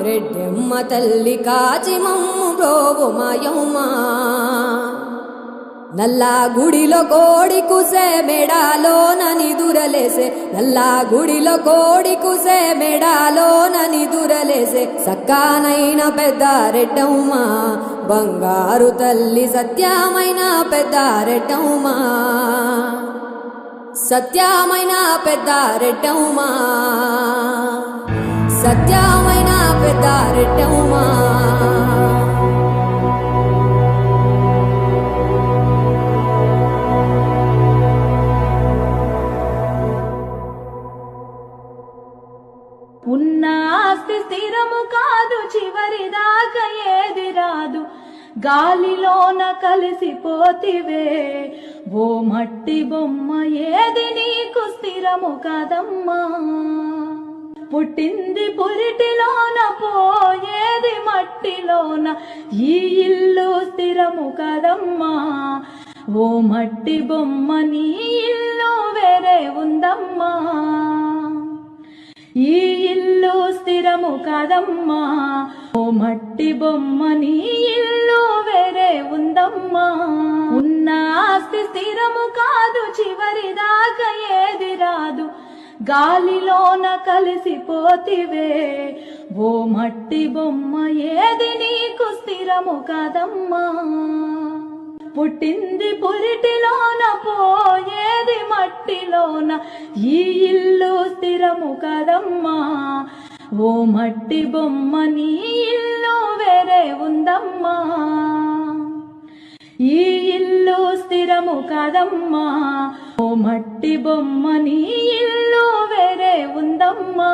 రెడ్డెమ్మ తల్లి కాచి మమ్ము బ్రోవు మాయమ్మా. నల్లా గుడిలో కోడి కుసే మెడాలో నని దురలేసే నల్లా గుడిలో కోడి కుసే మెడాలో నని దురలేసే సక్కానైన పెద్ద రెడ్డమ్మా బంగారు తల్లి సత్యమైన పెద్ద రెడ్డమ్మా. సత్యమైన పెద్ద రెడ్డమ్మా. సత్యమైన పెద్ద రెడ్డమ్మా ఉన్న ఆస్తి స్థిరము కాదు చివరి దాకా ఏది రాదు. గాలిలోన కలిసిపోతివే. ఓ మట్టి బొమ్మ ఏది నీకు స్థిరము కాదమ్మా. పుట్టింది పురిటిలోన పోయేది మట్టిలోన. ఈ ఇల్లు స్థిరము కదమ్మా. ఓ మట్టి బొమ్మ నీ ఇల్లు వేరే ఉందమ్మా. ఈ ఇల్లు స్థిరము కాదమ్మా. ఓ మట్టి బొమ్మ నీ ఇల్లు వేరే ఉందమ్మా. ఉన్న ఆస్తి స్థిరము కా గాలిలోన కలిసిపోతివే. ఓ మట్టి బొమ్మ ఏది నీకు స్థిరము కదమ్మా? పుట్టింది పురిటిలోన పోయేది మట్టిలోన ఈ ఇల్లు స్థిరము కదమ్మా? ఓ మట్టి బొమ్మ నీ ఇల్లు వేరే ఉందమ్మా. ఈ ఇల్లు స్థిరము కదమ్మా? ఓ మట్టి బొమ్మ నీ ఇల్లు ఉందమ్మా